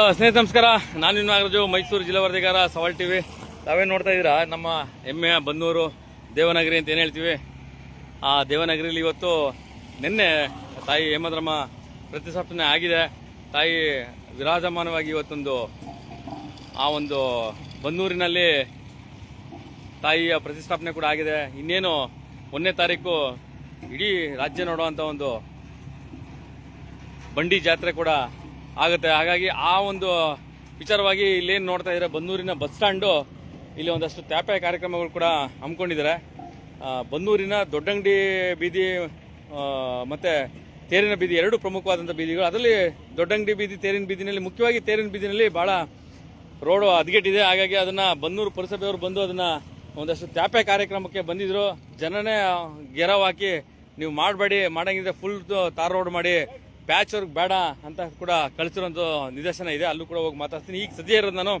ಸ್ನೇಹಿತ ನಮಸ್ಕಾರ. ನಾನು ನಾಗರಾಜು, ಮೈಸೂರು ಜಿಲ್ಲಾ ವರದಿಗಾರ ಸವಾಲ್ ಟಿವಿ. ತಾವೇ ನೋಡ್ತಾ ಇದ್ದೀರಾ? ನಮ್ಮ ಹೆಮ್ಮೆಯ ಬನ್ನೂರು ದೇವನಗರಿ ಅಂತ ಏನು ಹೇಳ್ತೀವಿ? ಆ ದೇವನಗರಿಲಿ ಇವತ್ತು ನಿನ್ನೆ ತಾಯಿ ಹೇಮದ್ರಮ್ಮ ಪ್ರತಿಷ್ಠಾಪನೆ ಆಗಿದೆ. ತಾಯಿ ವಿರಾಜಮಾನವಾಗಿ ಇವತ್ತೊಂದು, ಆ ಒಂದು ಬನ್ನೂರಿನಲ್ಲಿ ತಾಯಿಯ ಪ್ರತಿಷ್ಠಾಪನೆ ಕೂಡ ಆಗಿದೆ. ಇನ್ನೇನು ಒಂದನೇ ತಾರೀಕು ಇಡೀ ರಾಜ್ಯ ನೋಡುವಂಥ ಒಂದು ಬಂಡಿ ಜಾತ್ರೆ ಕೂಡ ಆಗುತ್ತೆ. ಹಾಗಾಗಿ ಆ ಒಂದು ವಿಚಾರವಾಗಿ ಇಲ್ಲೇನು ನೋಡ್ತಾ ಇದ್ದಾರೆ ಬನ್ನೂರಿನ ಬಸ್ ಸ್ಟ್ಯಾಂಡು ಇಲ್ಲಿ ಒಂದಷ್ಟು ತ್ಯಾಪೆ ಕಾರ್ಯಕ್ರಮಗಳು ಕೂಡ ಹಮ್ಮಿಕೊಂಡಿದ್ದಾರೆ. ಬನ್ನೂರಿನ ದೊಡ್ಡಂಗಡಿ ಬೀದಿ ಮತ್ತು ತೇರಿನ ಬೀದಿ ಎರಡು ಪ್ರಮುಖವಾದಂಥ ಬೀದಿಗಳು. ಅದರಲ್ಲಿ ದೊಡ್ಡಂಗಡಿ ಬೀದಿ, ತೇರಿನ ಬೀದಿನಲ್ಲಿ ಮುಖ್ಯವಾಗಿ ತೇರಿನ ಬೀದಿನಲ್ಲಿ ಭಾಳ ರೋಡು ಹದಗೆಟ್ಟಿದೆ ಹಾಗಾಗಿ ಅದನ್ನು ಬನ್ನೂರು ಪುರಸಭೆಯವರು ಬಂದು ಅದನ್ನು ಒಂದಷ್ಟು ತ್ಯಾಪೆ ಕಾರ್ಯಕ್ರಮಕ್ಕೆ ಬಂದಿದ್ದರು ಜನನೇ ಗೆರವಾಕಿ ನೀವು ಮಾಡಬೇಡಿ, ಮಾಡಂಗಿದ್ರೆ ಫುಲ್ ತಾರ್ ರೋಡ್ ಮಾಡಿ ಪ್ಯಾಚ್ ಅವ್ರಿಗೆ ಬೇಡ ಅಂತ ಕೂಡ ಕಳಿಸಿರುವಂತ ನಿದರ್ಶನ ಇದೆ. ಅಲ್ಲೂ ಕೂಡ ಹೋಗಿ ಮಾತಾಡ್ತೀನಿ ಈಗ ಸದ್ಯ ಇರೋದು ನಾನು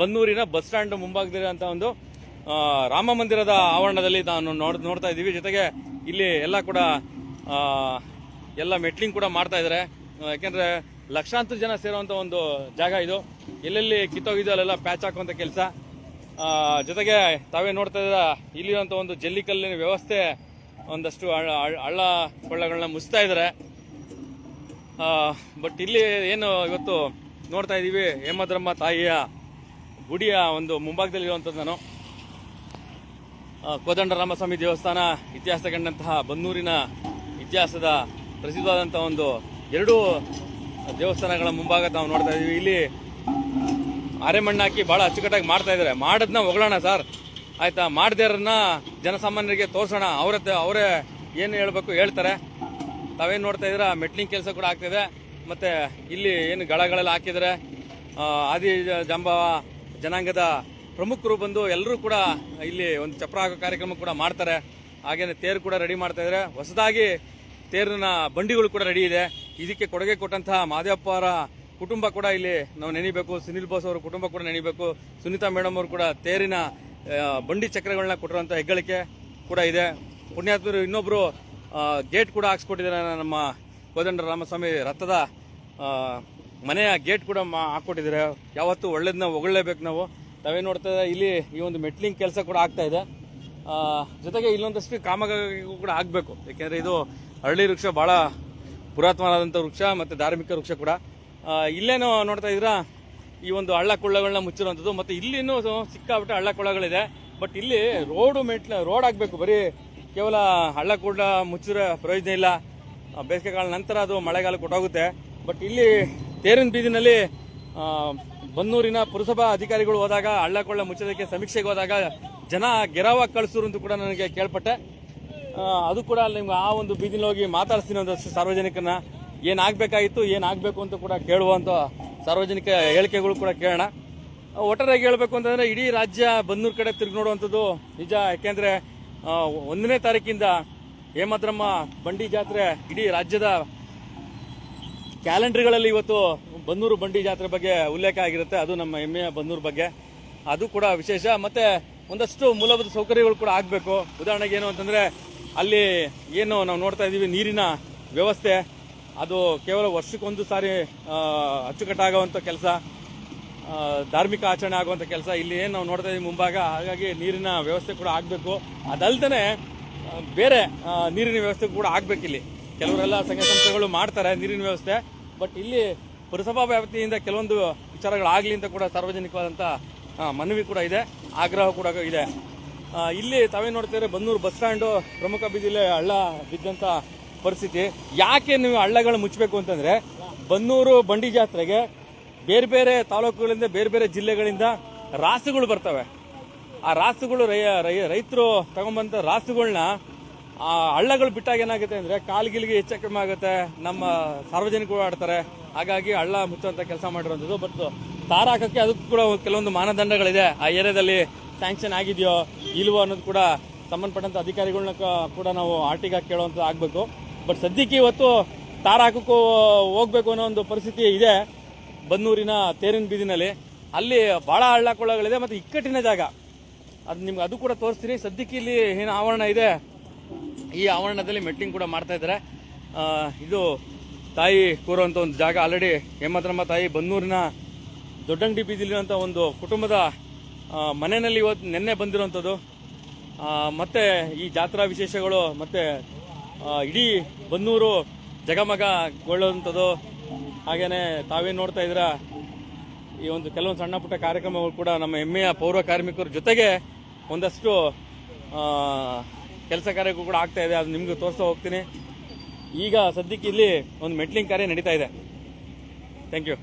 ಬನ್ನೂರಿನ ಬಸ್ ಸ್ಟ್ಯಾಂಡ್ ಮುಂಭಾಗದಲ್ಲಿರುವಂಥ ಒಂದು ರಾಮ ಮಂದಿರದ ಆವರಣದಲ್ಲಿ ನಾನು ನೋಡ್, ನೋಡ್ತಾ ಇದ್ದೀವಿ. ಜೊತೆಗೆ ಇಲ್ಲಿ ಎಲ್ಲ ಕೂಡ ಎಲ್ಲ ಮೆಟ್ಲಿಂಗ್ ಕೂಡ ಮಾಡ್ತಾ ಇದ್ದಾರೆ ಯಾಕೆಂದ್ರೆ ಲಕ್ಷಾಂತರ ಜನ ಸೇರುವಂತ ಒಂದು ಜಾಗ ಇದು. ಎಲ್ಲೆಲ್ಲಿ ಕಿತ್ತೋಗಿದೆಯೋ ಅಲ್ಲೆಲ್ಲ ಪ್ಯಾಚ್ ಹಾಕುವಂಥ ಕೆಲಸ. ಜೊತೆಗೆ ತಾವೇ ನೋಡ್ತಾ ಇದ್ದೀರಾ, ಇಲ್ಲಿರುವಂತ ಒಂದು ಜಲ್ಲಿಕಲ್ಲಿನ ವ್ಯವಸ್ಥೆ ಒಂದಷ್ಟು ಹಳ್ಳ ಕೊಳ್ಳಗಳನ್ನ ಮುಚ್ತಾ ಇದ್ದಾರೆ ಬಟ್ ಇಲ್ಲಿ ಏನು ಇವತ್ತು ನೋಡ್ತಾ ಇದ್ದೀವಿ ಹೇಮದ್ರಮ್ಮ ತಾಯಿಯ ಗುಡಿಯ ಒಂದು ಮುಂಭಾಗದಲ್ಲಿ ಇರುವಂಥದ್ದು ನಾನು ಕೋದಂಡರಾಮಸ್ವಾಮಿ ದೇವಸ್ಥಾನ ಇತಿಹಾಸ ಕಂಡಂತಹ ಬನ್ನೂರಿನ ಇತಿಹಾಸದ ಪ್ರಸಿದ್ಧವಾದಂಥ ಒಂದು ಎರಡು ದೇವಸ್ಥಾನಗಳ ಮುಂಭಾಗ ನಾವು ನೋಡ್ತಾ ಇದ್ದೀವಿ ಇಲ್ಲಿ ಅರೆಮಣ್ಣು ಹಾಕಿ ಭಾಳ ಅಚ್ಚುಕಟ್ಟಾಗಿ ಮಾಡ್ತಾ ಇದ್ದಾರೆ. ಮಾಡೋದನ್ನ ಹೊಗಳೋಣ ಸರ್. ಆಯಿತಾ? ಮಾಡ್ದೇರನ್ನ ಜನಸಾಮಾನ್ಯರಿಗೆ ತೋರಿಸೋಣ. ಅವರ ಅವರೇ ಏನು ಹೇಳಬೇಕು ಹೇಳ್ತಾರೆ. ತಾವೇನು ನೋಡ್ತಾ ಇದ್ದೀರಾ? ಮೆಟ್ಲಿಂಗ್ ಕೆಲಸ ಕೂಡ ಆಗ್ತಿದೆ ಮತ್ತೆ ಇಲ್ಲಿ ಏನು ಗಳಗಳೆಲ್ಲ ಹಾಕಿದ್ದಾರೆ ಆ, ಆದಿ ಜಂಬವ ಜನಾಂಗದ ಪ್ರಮುಖರು ಬಂದು ಎಲ್ಲರೂ ಕೂಡ ಇಲ್ಲಿ ಒಂದು ಚಪ್ರ ಹಾಕೋ ಕಾರ್ಯಕ್ರಮ ಕೂಡ ಮಾಡ್ತಾರೆ. ಹಾಗೇನೆ ತೇರು ಕೂಡ ರೆಡಿ ಮಾಡ್ತಾ ಇದ್ದಾರೆ ಹೊಸದಾಗಿ ತೇರಿನ ಬಂಡಿಗಳು ಕೂಡ ರೆಡಿ ಇದೆ. ಇದಕ್ಕೆ ಕೊಡುಗೆ ಕೊಟ್ಟಂತಹ ಮಾದೇವಪ್ಪ ಅವರ ಕುಟುಂಬ ಕೂಡ ಇಲ್ಲಿ ನಾವು ನೆನಿಬೇಕು. ಸುನಿಲ್ ಬೋಸ್ ಅವರ ಕುಟುಂಬ ಕೂಡ ನೆನಿಬೇಕು. ಸುನೀತಾ ಮೇಡಮ್ ಅವರು ಕೂಡ ತೇರಿನ ಬಂಡಿ ಚಕ್ರಗಳನ್ನ ಕೊಟ್ಟಿರುವಂಥ ಹೆಗ್ಗಳಿಕೆ ಕೂಡ ಇದೆ. ಪುಣ್ಯಾತ್ಮರು ಇನ್ನೊಬ್ರು ಗೇಟ್ ಕೂಡ ಹಾಕ್ಸ್ಕೊಟ್ಟಿದ್ದಾರೆ ನಮ್ಮ ಕೋದಂಡ ರಾಮಸ್ವಾಮಿ ರಥದ ಮನೆಯ ಗೇಟ್ ಕೂಡ ಮಾ- ಹಾಕ್ಕೊಟ್ಟಿದ್ದಾರೆ. ಯಾವತ್ತೂ ಒಳ್ಳೇದನ್ನ ಹೊಗಳೇಬೇಕು ನಾವು. ತಾವೇ ನೋಡ್ತಾ ಇಲ್ಲಿ ಈ ಒಂದು ಮೆಟ್ಲಿಂಗ್ ಕೆಲಸ ಕೂಡ ಆಗ್ತಾ ಇದೆ. ಜೊತೆಗೆ ಇಲ್ಲೊಂದಷ್ಟು ಕಾಮಗಾರಿಗೂ ಕೂಡ ಆಗಬೇಕು. ಏಕೆಂದರೆ ಇದು ಹಳ್ಳಿ ವೃಕ್ಷ ಭಾಳ ಪುರಾತನವಾದಂಥ ವೃಕ್ಷ ಮತ್ತು ಧಾರ್ಮಿಕ ವೃಕ್ಷ ಕೂಡ. ಇಲ್ಲೇನೋ ಇಲ್ಲೇನು ನೋಡ್ತಾ ಇದ್ದೀರಾ, ಈ ಒಂದು ಹಳ್ಳ ಕೊಳ್ಳಗಳನ್ನ ಮುಚ್ಚಿರುವಂಥದ್ದು. ಮತ್ತು ಇಲ್ಲಿನೂ ಸಿಕ್ಕಾಬಿಟ್ಟು ಹಳ್ಳ ಕೊಳ್ಳಗಳಿದೆ. ಬಟ್ ಇಲ್ಲಿ ರೋಡು ಮೆಟ್ಲ, ರೋಡ್ ಆಗಬೇಕು. ಬರೀ ಕೇವಲ ಹಳ್ಳ ಕೂಡ ಮುಚ್ಚಿರೋ ಪ್ರಯೋಜನ ಇಲ್ಲ. ಬೇಸಿಗೆ ಕಾಲ ನಂತರ ಅದು ಮಳೆಗಾಲ ಕೊಟ್ಟೋಗುತ್ತೆ. ಬಟ್ ಇಲ್ಲಿ ತೇರಿನ ಬೀದಿನಲ್ಲಿ ಬನ್ನೂರಿನ ಪುರಸಭಾ ಅಧಿಕಾರಿಗಳು ಹೋದಾಗ ಹಳ್ಳ ಕೊಳ್ಳ ಮುಚ್ಚೋದಕ್ಕೆ ಸಮೀಕ್ಷೆಗೆ ಹೋದಾಗ ಜನ ಗೆರವಾಗಿ ಕಳಿಸೋರು ಅಂತ ಕೂಡ ನನಗೆ ಕೇಳ್ಪಟ್ಟೆ. ಅದು ಕೂಡ ನಿಮ್ಗೆ ಆ ಒಂದು ಬೀದಿನ ಹೋಗಿ ಮಾತಾಡ್ತೀನಿ ಒಂದಷ್ಟು ಸಾರ್ವಜನಿಕರನ್ನ. ಏನಾಗಬೇಕಾಗಿತ್ತು ಏನಾಗಬೇಕು ಅಂತ ಕೂಡ ಕೇಳುವಂಥ ಸಾರ್ವಜನಿಕ ಹೇಳಿಕೆಗಳು ಕೂಡ ಕೇಳೋಣ. ಒಟ್ಟಾರೆಯಾಗಿ ಹೇಳಬೇಕು ಅಂತಂದರೆ ಇಡೀ ರಾಜ್ಯ ಬನ್ನೂರು ಕಡೆ ತಿರುಗಿ ನೋಡುವಂಥದ್ದು ನಿಜ. ಯಾಕೆಂದ್ರೆ ಒಂದನೇ ತಾರೀಕಿಂದ ಹೇಮದ್ರಮ್ಮ ಬಂಡಿ ಜಾತ್ರೆ ಇಡೀ ರಾಜ್ಯದ ಕ್ಯಾಲೆಂಡರ್ಗಳಲ್ಲಿ ಇವತ್ತು ಬನ್ನೂರು ಬಂಡಿ ಜಾತ್ರೆ ಬಗ್ಗೆ ಉಲ್ಲೇಖ ಆಗಿರುತ್ತೆ. ಅದು ನಮ್ಮ ಹೆಮ್ಮೆಯ ಬನ್ನೂರು ಬಗ್ಗೆ. ಅದು ಕೂಡ ವಿಶೇಷ. ಮತ್ತೆ ಒಂದಷ್ಟು ಮೂಲಭೂತ ಸೌಕರ್ಯಗಳು ಕೂಡ ಆಗಬೇಕು. ಉದಾಹರಣೆಗೆ ಏನು ಅಂತಂದ್ರೆ, ಅಲ್ಲಿ ಏನು ನಾವು ನೋಡ್ತಾ ಇದ್ದೀವಿ, ನೀರಿನ ವ್ಯವಸ್ಥೆ. ಅದು ಕೇವಲ ವರ್ಷಕ್ಕೊಂದು ಸಾರಿ ಅಚ್ಚುಕಟ್ಟಾಗುವಂಥ ಕೆಲಸ. ಧಾರ್ಮಿಕ ಆಚರಣೆ ಆಗುವಂಥ ಕೆಲಸ ಇಲ್ಲಿ ಏನು ನಾವು ನೋಡ್ತಾ ಇದ್ದೀವಿ ಮುಂಭಾಗ, ಹಾಗಾಗಿ ನೀರಿನ ವ್ಯವಸ್ಥೆ ಕೂಡ ಆಗಬೇಕು. ಅದಲ್ದೇ ಬೇರೆ ನೀರಿನ ವ್ಯವಸ್ಥೆ ಕೂಡ ಆಗ್ಬೇಕು ಇಲ್ಲಿ. ಕೆಲವರೆಲ್ಲ ಸಂಘ ಸಂಸ್ಥೆಗಳು ಮಾಡ್ತಾರೆ ನೀರಿನ ವ್ಯವಸ್ಥೆ, ಬಟ್ ಇಲ್ಲಿ ಪುರಸಭಾ ವ್ಯಾಪ್ತಿಯಿಂದ ಕೆಲವೊಂದು ವಿಚಾರಗಳಾಗಲಿ ಅಂತ ಕೂಡ ಸಾರ್ವಜನಿಕವಾದಂಥ ಮನವಿ ಕೂಡ ಇದೆ, ಆಗ್ರಹ ಕೂಡ ಇದೆ. ಇಲ್ಲಿ ತಾವೇ ನೋಡ್ತಿದ್ರೆ ಬನ್ನೂರು ಬಸ್ ಸ್ಟ್ಯಾಂಡು ಪ್ರಮುಖ ಬೀದಿಲೆ ಹಳ್ಳ ಬಿದ್ದಂಥ ಪರಿಸ್ಥಿತಿ. ಯಾಕೆ ನೀವು ಹಳ್ಳಗಳು ಮುಚ್ಚಬೇಕು ಅಂತಂದ್ರೆ, ಬನ್ನೂರು ಬಂಡಿ ಜಾತ್ರೆಗೆ ಬೇರೆ ಬೇರೆ ತಾಲೂಕುಗಳಿಂದ, ಬೇರೆ ಬೇರೆ ಜಿಲ್ಲೆಗಳಿಂದ ರಾಸುಗಳು ಬರ್ತವೆ. ಆ ರಾಸುಗಳು ರೈತರು ತಗೊಂಬಂತ ರಾಸುಗಳನ್ನ ಆ ಹಳ್ಳಗಳು ಬಿಟ್ಟಾಗ ಏನಾಗುತ್ತೆ ಅಂದ್ರೆ ಕಾಲ್ಗಿಲ್ಗೆ ಹೆಚ್ಚು ಕಡಿಮೆ ಆಗುತ್ತೆ. ನಮ್ಮ ಸಾರ್ವಜನಿಕರು ಆಡ್ತಾರೆ. ಹಾಗಾಗಿ ಹಳ್ಳ ಮುಚ್ಚುವಂಥ ಕೆಲಸ ಮಾಡಿರುವಂಥದ್ದು. ಬಟ್ ತಾರ ಹಾಕೋಕ್ಕೆ ಅದಕ್ಕೂ ಕೂಡ ಕೆಲವೊಂದು ಮಾನದಂಡಗಳಿದೆ. ಆ ಏರಿಯಾದಲ್ಲಿ ಸ್ಯಾಂಕ್ಷನ್ ಆಗಿದೆಯೋ ಇಲ್ವೋ ಅನ್ನೋದು ಕೂಡ ಸಂಬಂಧಪಟ್ಟಂತ ಅಧಿಕಾರಿಗಳನ್ನ ಕೂಡ ನಾವು ಆರ್ಟಿಗೆ ಕೇಳುವಂತ ಆಗಬೇಕು. ಬಟ್ ಸದ್ಯಕ್ಕೆ ಇವತ್ತು ತಾರ ಹಾಕಕ್ಕೂ ಹೋಗ್ಬೇಕು ಅನ್ನೋ ಒಂದು ಪರಿಸ್ಥಿತಿ ಇದೆ. ಬನ್ನೂರಿನ ತೇರಿನ ಬೀದಿನಲ್ಲಿ. ಅಲ್ಲಿ ಬಹಳ ಹಳ್ಳ ಕೊಳ್ಳಗಳಿದೆ ಮತ್ತೆ ಇಕ್ಕಟ್ಟಿನ ಜಾಗ. ಅದು ನಿಮ್ಗೆ ಅದು ಕೂಡ ತೋರಿಸ್ತೀನಿ. ಸದ್ಯಕ್ಕೆ ಇಲ್ಲಿ ಏನು ಆವರಣ ಇದೆ. ಈ ಆವರಣದಲ್ಲಿ ಮೆಟ್ಟಿಂಗ್ ಕೂಡ ಮಾಡ್ತಾ ಇದ್ದಾರೆ. ಇದು ತಾಯಿ ಕೂರುವಂಥ ಒಂದು ಜಾಗ. ಆಲ್ರೆಡಿ ಹೇಮದ್ರಮ್ಮ ತಾಯಿ ಬನ್ನೂರಿನ ದೊಡ್ಡಂಗಡಿ ಬೀದಿಲಿರುವಂಥ ಒಂದು ಕುಟುಂಬದ ಮನೆಯಲ್ಲಿ ಇವತ್ತು ನಿನ್ನೆ ಬಂದಿರುವಂಥದ್ದು. ಮತ್ತು ಈ ಜಾತ್ರಾ ವಿಶೇಷಗಳು ಮತ್ತೆ ಇಡೀ ಬನ್ನೂರು ಜಗಮಗಗೊಳ್ಳುವಂಥದ್ದು. ಹಾಗೇನೆ ತಾವೇ ನೋಡ್ತಾ ಇದ್ದೀರಾ, ಈ ಒಂದು ಕೆಲವೊಂದು ಸಣ್ಣ ಪುಟ್ಟ ಕಾರ್ಯಕ್ರಮಗಳು ಕೂಡ ನಮ್ಮ ಹೆಮ್ಮೆಯ ಪೌರ ಕಾರ್ಮಿಕರ ಜೊತೆಗೆ ಒಂದಷ್ಟು ಕೆಲಸ ಕಾರ್ಯಗಳು ಕೂಡ ಆಗ್ತಾ ಇದೆ. ಅದು ನಿಮ್ಗೆ ತೋರಿಸ್ತಾ ಹೋಗ್ತೀನಿ. ಈಗ ಸದ್ಯಕ್ಕೆ ಇಲ್ಲಿ ಒಂದು ಮೆಟ್ಲಿಂಗ್ ಕಾರ್ಯ ನಡೀತಾ ಇದೆ. Thank you